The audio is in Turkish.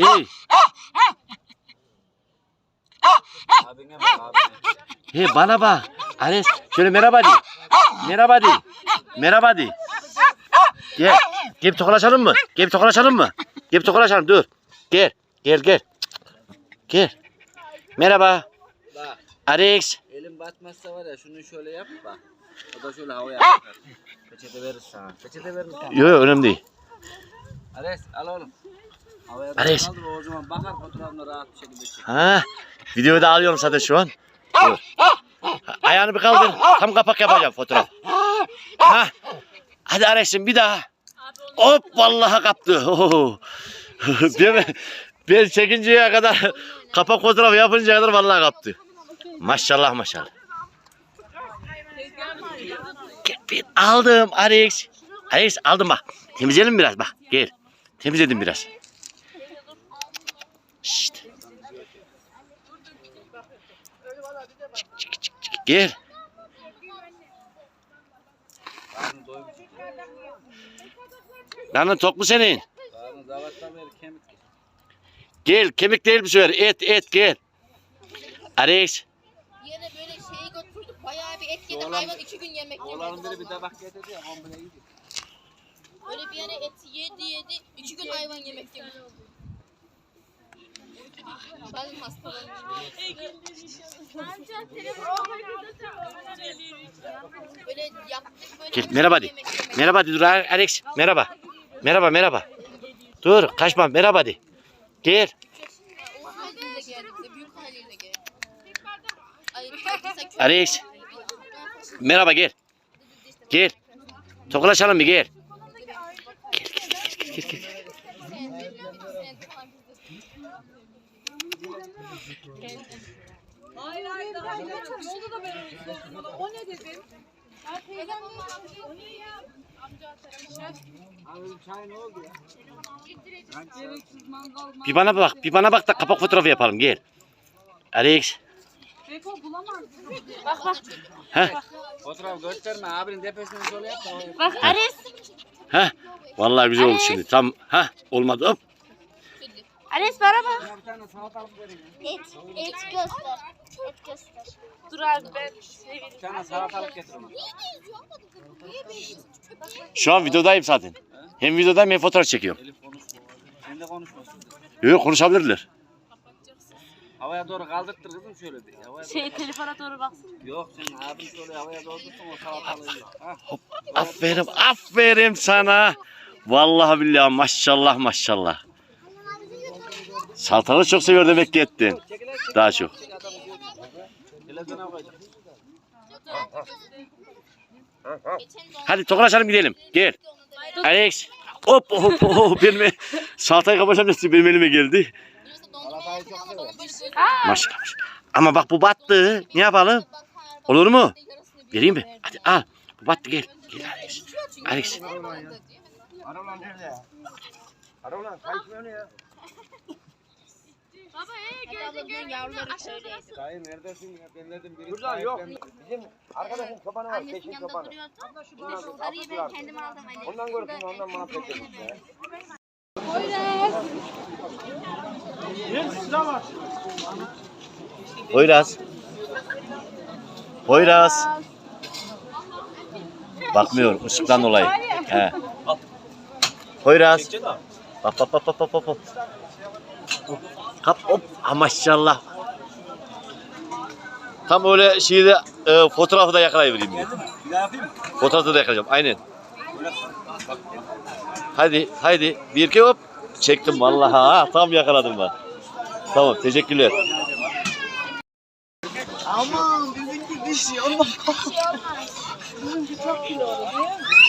Ey. He bana bak. Ares şöyle merhaba de. Merhaba de. Merhaba de. Gel. Gel tokalaşalım mı? Gel tokalaşalım mı? Gel tokalaşalım dur. Gel. Gel gel. Gel. Merhaba. Bak Ares. elim batmazsa var ya şunu şöyle yap bak. O da şöyle havaya atar. Peçete verir sana. Peçete verir sana. Yok yok önemli değil. Ares al oğlum. Havaya Ares. kaldır o zaman bakar fotoğrafını rahat bir şekilde çek. Ha, videoyu da alıyorum zaten şu an. Dur. Ayağını bir kaldır. Tam kapak yapacağım fotoğraf. Ha. Hadi Ares'im bir daha. Hop vallahi kaptı. Oho. Değil mi? Ben çekinceye kadar kapak fotoğrafı yapıncaya kadar vallahi kaptı. Maşallah maşallah. Ben aldım Ares. Ares aldım bak. Temizleyelim biraz bak. Gel. Temizledim biraz. Şşt. Çık, çık, çık, çık. Gel. Lan tok mu senin? Gel. Kemik değil bu sefer. Et et gel. Ares. Yine böyle şeyi götürdük. Bayağı bir et yedi. Oğlan- Hayvan iki gün yemek yemedi. Oğlanın biri bir tabak getirdi ya komple yedi. Böyle bir yere et yedi yedi. İki gün hayvan yemek yemedi. Yaptık böyle. Gel, merhaba de. Merhaba de dur Alex. Merhaba. Merhaba merhaba. Dur kaçma merhaba de. Gel. Alex. Merhaba gel. Gel. Tokalaşalım bir gel. Gel gel gel gel. gel. Hayır hayır daha ne oldu da ben onu sordum ona. O ne dedim? Ya teyzem o ne ya? Amca Abi çay ne oldu ya? Gereksiz mangal Bir bana bak bir bana bak da kapak fotoğrafı yapalım gel. Alex. Beko bulamaz. Heh. Fotoğraf gösterme abinin tepesinden şöyle yap da havaya. Bak Ares. Heh. Vallahi güzel oldu şimdi. Tam heh olmadı. Hop. Ares bana bak. Et, et göster. Et göster. Dur abi ben şey Bir tane salatalık getir ona. Şu an videodayım zaten. Hem videodayım hem fotoğraf çekiyorum. Elif konuşma. Sen de konuşmasın. Yok konuşabilirler. Havaya doğru kaldırttır kızım şöyle bir. Havaya doğru. Şey telefona doğru baksın. Yok sen abin şöyle havaya doldursun o salatalığı ye. Ha. Aferin aferin sana. Vallahi billahi maşallah maşallah. Salatalığı çok seviyor demek ki. Çekil Daha çok. Hadi tokalaşalım gidelim. Gel. Alex. Hop hop hop benim salatayı kapacağım dedim benim elime geldi. Maşallah. Ama bak bu battı. Ne yapalım? Olur mu? Vereyim mi? Hadi al. Bu battı gel. Gel Alex. Alex. Aralan nerede ya? Aralan kaçmıyor ya. Yavruları şöyleydi. Dayı neredesin ya? Ben dedim biri Buradan yok. Bizim arkadaşın çobanı var. Annesinin Peşin yanında çobanı. duruyordu. De şu sarıyı ben kendim aldım hani. Ondan görsün ondan muhabbet edelim ya. Poyraz. Poyraz. Bakmıyor ışıktan dolayı. He. Poyraz. Bak bak bak bak bak bak. bak. Kap hop. Ha, maşallah. Tam öyle şeyde e, fotoğrafı da. Bir daha yapayım mı? Fotoğrafı da yakalayacağım. Aynen. Hadi haydi. Bir iki hop. Çektim vallahi. Ha, tam yakaladım ben. Tamam teşekkürler. Aman bizimki dişi. Allah.